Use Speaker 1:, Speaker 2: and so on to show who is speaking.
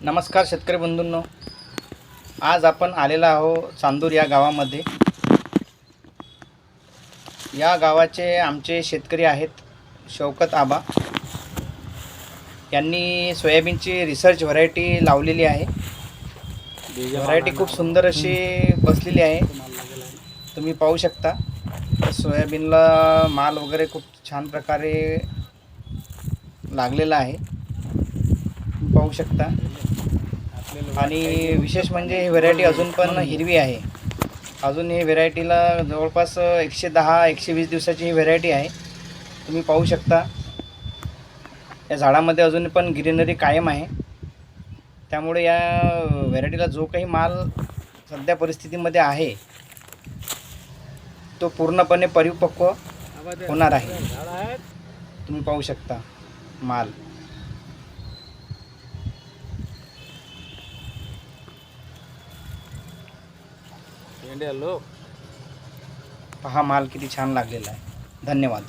Speaker 1: नमस्कार शेतकरी बंधूंनो. आज आपण आलेलो आहो चांदूर या गावामध्ये. या गावाचे आमचे शेतकरी आहेत शौकत आबा. यांनी सोयाबीनची रिसर्च व्हरायटी लावलेली आहे. व्हरायटी खूप सुंदर अशी बसलेली आहे. तुम्ही पाहू शकता. सोयाबीनला माल वगैरे खूप छान प्रकारे लागलेला आहे. पाहू शकता. आणि विशेष म्हणजे ही व्हेरायटी अजून पण हिरवी आहे. अजून ही व्हेरायटीला जवळपास एकशे दहा एकशे वीस दिवसाची ही व्हेरायटी आहे. तुम्ही पाहू शकता. या झाडामध्ये अजून पण ग्रीनरी कायम आहे. त्यामुळे या व्हेरायटीला जो काही माल सध्या परिस्थितीमध्ये आहे तो पूर्णपणे परिपक्व होणार आहे. तुम्ही पाहू शकता माल.
Speaker 2: इंडिया लोक
Speaker 1: पहा माल किती छान लागलेला आहे. धन्यवाद.